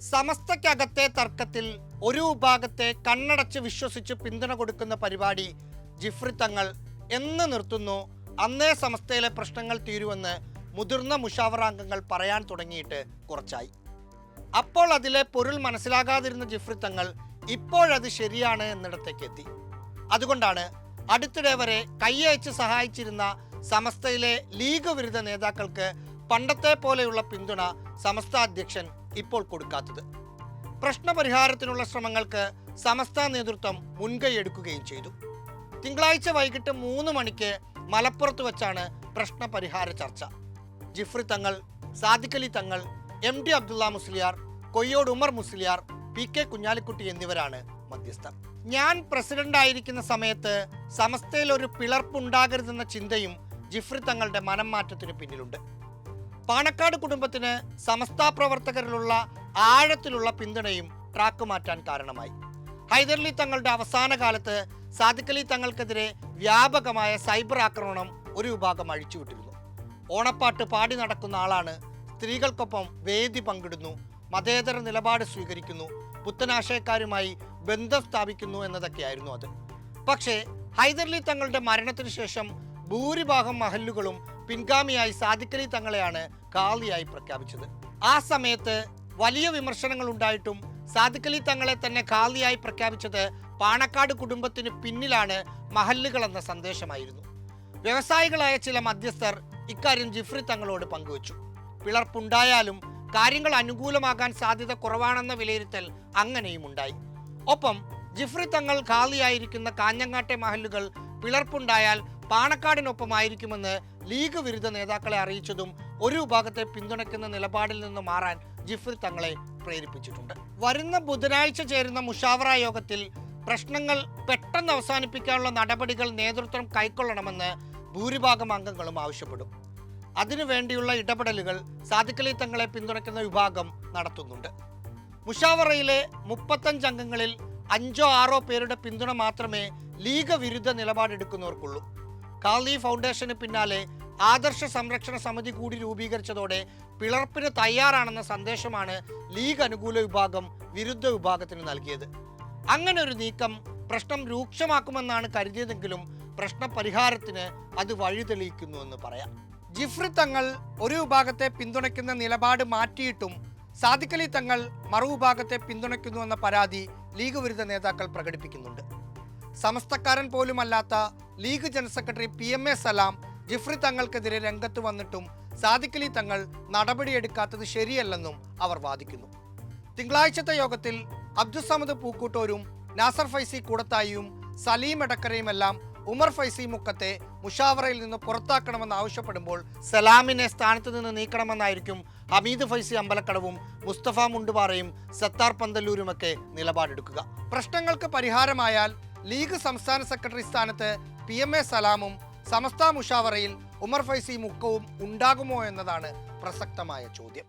സമസ്തയ്ക്കകത്തെ തർക്കത്തിൽ ഒരു വിഭാഗത്തെ കണ്ണടച്ച് വിശ്വസിച്ച് പിന്തുണ കൊടുക്കുന്ന പരിപാടി ജിഫ്രി തങ്ങൾ എന്ന് നിർത്തുന്നു. അന്നേ സമസ്തയിലെ പ്രശ്നങ്ങൾ തീരുമെന്ന് മുതിർന്ന മുഷാവറാംഗങ്ങൾ പറയാൻ തുടങ്ങിയിട്ട് കുറച്ചായി. അപ്പോൾ അതിലെ പൊരുൾ മനസ്സിലാകാതിരുന്ന ജിഫ്രി തങ്ങൾ ഇപ്പോഴത് ശരിയാണ് എന്നിടത്തേക്ക് എത്തി. അതുകൊണ്ടാണ് അടുത്തിടെ വരെ കൈയയച്ച് സഹായിച്ചിരുന്ന സമസ്തയിലെ ലീഗ് വിരുദ്ധ നേതാക്കൾക്ക് പണ്ടത്തെ പോലെയുള്ള പിന്തുണ സമസ്ത അധ്യക്ഷൻ ഇപ്പോൾ കൊടുക്കാത്തത്. പ്രശ്നപരിഹാരത്തിനുള്ള ശ്രമങ്ങൾക്ക് സമസ്ത നേതൃത്വം മുൻകൈയെടുക്കുകയും ചെയ്തു. തിങ്കളാഴ്ച വൈകിട്ട് മൂന്ന് മണിക്ക് മലപ്പുറത്ത് വച്ചാണ് പ്രശ്നപരിഹാര ചർച്ച. Jifri Thangal Sadiqali Thangal M D Abdullah Musliyar Koyyode Umar Musliyar P K Kunhalikutty എന്നിവരാണ് മധ്യസ്ഥർ. ഞാൻ പ്രസിഡന്റ് ആയിരിക്കുന്ന സമയത്ത് സമസ്തയിൽ ഒരു പിളർപ്പുണ്ടാകരുതെന്ന ചിന്തയും ജിഫ്രി തങ്ങളുടെ മനം മാറ്റത്തിന് പിന്നിലുണ്ട്. പാണക്കാട് കുടുംബത്തിന് സമസ്ത പ്രവർത്തകരിലുള്ള ആഴത്തിലുള്ള പിന്തുണയും ട്രാക്ക് മാറ്റാൻ കാരണമായി. ഹൈദർലി തങ്ങളുടെ അവസാന കാലത്ത് സാദിഖലി തങ്ങൾക്കെതിരെ വ്യാപകമായ സൈബർ ആക്രമണം ഒരു വിഭാഗം അഴിച്ചുവിട്ടിരുന്നു. ഓണപ്പാട്ട് പാടി നടക്കുന്ന ആളാണ് സ്ത്രീകൾക്കൊപ്പം വേദി പങ്കിടുന്നു മതേതര നിലപാട് സ്വീകരിക്കുന്നു പുത്തനാശയക്കാരുമായി ബന്ധം സ്ഥാപിക്കുന്നു എന്നതൊക്കെയായിരുന്നു അത്. പക്ഷേ ഹൈദർലി തങ്ങളുടെ മരണത്തിനു ശേഷം ഭൂരിഭാഗം മഹല്ലുകളും പിൻഗാമിയായി സാദിഖലി തങ്ങളെയാണ് കാളിയായി പ്രഖ്യാപിച്ചത്. ആ സമയത്ത് വലിയ വിമർശനങ്ങൾ ഉണ്ടായിട്ടും സാദിഖലി തങ്ങളെ തന്നെ കാളിയായി പ്രഖ്യാപിച്ചത് പാണക്കാട് കുടുംബത്തിന് പിന്നിലാണ് മഹല്ലുകൾ എന്ന സന്ദേശമായിരുന്നു. വ്യവസായികളായ ചില മധ്യസ്ഥർ ഇക്കാര്യം ജിഫ്രി തങ്ങളോട് പങ്കുവച്ചു. പിളർപ്പുണ്ടായാലും കാര്യങ്ങൾ അനുകൂലമാകാൻ സാധ്യത കുറവാണെന്ന വിലയിരുത്തൽ അങ്ങനെയും ഉണ്ടായി. ഒപ്പം ജിഫ്രി തങ്ങൾ കാളിയായിരിക്കുന്ന കാഞ്ഞങ്ങാട്ടെ മഹല്ലുകൾ പിളർപ്പുണ്ടായാൽ പാണക്കാടിനൊപ്പമായിരിക്കുമെന്ന് ലീഗ് വിരുദ്ധ നേതാക്കളെ അറിയിച്ചതും ഒരു വിഭാഗത്തെ പിന്തുണയ്ക്കുന്ന നിലപാടിൽ നിന്ന് മാറാൻ ജിഫ്രി തങ്ങളെ പ്രേരിപ്പിച്ചിട്ടുണ്ട്. വരുന്ന ബുധനാഴ്ച ചേരുന്ന മുഷാവറ യോഗത്തിൽ പ്രശ്നങ്ങൾ പെട്ടെന്ന് അവസാനിപ്പിക്കാനുള്ള നടപടികൾ നേതൃത്വം കൈക്കൊള്ളണമെന്ന് ഭൂരിഭാഗം അംഗങ്ങളും ആവശ്യപ്പെടും. അതിനുവേണ്ടിയുള്ള ഇടപെടലുകൾ സാദിഖലി തങ്ങളെ പിന്തുണയ്ക്കുന്ന വിഭാഗം നടത്തുന്നുണ്ട്. മുഷാവറയിലെ മുപ്പത്തഞ്ച് അംഗങ്ങളിൽ അഞ്ചോ ആറോ പേരുടെ പിന്തുണ മാത്രമേ ലീഗ് വിരുദ്ധ നിലപാടെടുക്കുന്നവർക്കുള്ളൂ. കാലി ഫൗണ്ടേഷന് പിന്നാലെ ആദർശ സംരക്ഷണ സമിതി കൂടി രൂപീകരിച്ചതോടെ പിളർപ്പിന് തയ്യാറാണെന്ന സന്ദേശമാണ് ലീഗ് അനുകൂല വിഭാഗം വിരുദ്ധ വിഭാഗത്തിന് നൽകിയത്. അങ്ങനെ ഒരു നീക്കം പ്രശ്നം രൂക്ഷമാക്കുമെന്നാണ് കരുതിയതെങ്കിലും പ്രശ്ന പരിഹാരത്തിന് അത് വഴിതെളിയിക്കുന്നുവെന്ന് പറയാം. ജിഫ്രി തങ്ങൾ ഒരു വിഭാഗത്തെ പിന്തുണയ്ക്കുന്ന നിലപാട് മാറ്റിയിട്ടും സാദിഖലി തങ്ങൾ മറുവിഭാഗത്തെ പിന്തുണയ്ക്കുന്നുവെന്ന പരാതി ലീഗ് വിരുദ്ധ നേതാക്കൾ പ്രകടിപ്പിക്കുന്നുണ്ട്. സമസ്തക്കാരൻ പോലുമല്ലാത്ത League general secretary P M A Salam Jifri തങ്ങൾക്കെതിരെ രംഗത്ത് വന്നിട്ടും സാദിഖലി തങ്ങൾ നടപടിയെടുക്കാത്തത് ശരിയല്ലെന്നും അവർ വാദിക്കുന്നു. തിങ്കളാഴ്ചത്തെ യോഗത്തിൽ അബ്ദുസമദ് പൂക്കൂട്ടൂരും നാസർ ഫൈസി കൂടത്തായിയും സലീം എടക്കരയുമെല്ലാം ഉമർ ഫൈസി മുക്കത്തെ മുഷാവറയിൽ നിന്ന് പുറത്താക്കണമെന്ന് ആവശ്യപ്പെടുമ്പോൾ സലാമിനെ സ്ഥാനത്ത് നിന്ന് നീക്കണമെന്നായിരിക്കും ഹമീദ് ഫൈസി അമ്പലക്കടവും മുസ്തഫ മുണ്ടുപാറയും സത്താർ പന്തല്ലൂരുമൊക്കെ നിലപാടെടുക്കുക. പ്രശ്നങ്ങൾക്ക് പരിഹാരമായാൽ ലീഗ് സംസ്ഥാന സെക്രട്ടറി സ്ഥാനത്ത് പി എം എ സലാമും സമസ്ത മുഷാവറയിൽ ഉമർ ഫൈസി മുക്കവും ഉണ്ടാകുമോ എന്നതാണ് പ്രസക്തമായ ചോദ്യം.